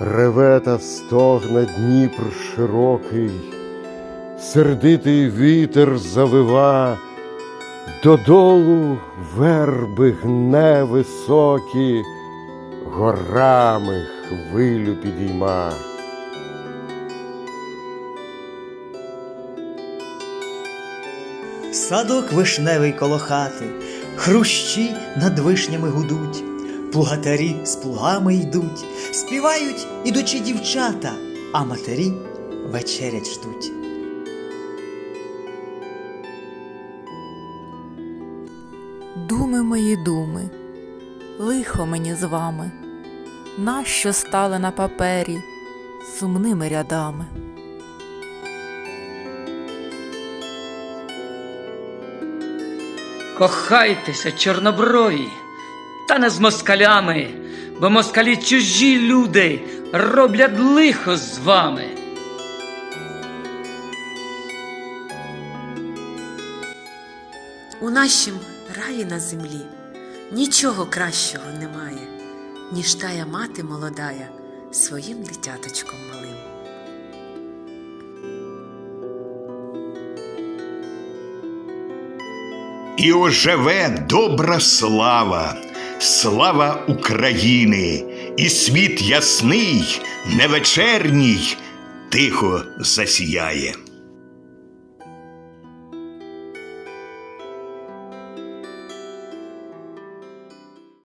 Реве та стогне Дніпр широкий, сердитий вітер завива, додолу верби гне високі, горами хвилю підійма. Садок вишневий коло хати, хрущі над вишнями гудуть, плугатарі з плугами йдуть, співають ідучі дівчата, а матері вечерять ждуть. Думи мої думи, лихо мені з вами, нащо стали на папері сумними рядами. Кохайтеся, чорноброві, та не з москалями, бо москалі чужі люди роблять лихо з вами. У нашім раї на землі нічого кращого немає, ніж тая мати молодая своїм дитяточком малим. І оживе добра слава, слава України, і світ ясний, невечерній, тихо засіяє.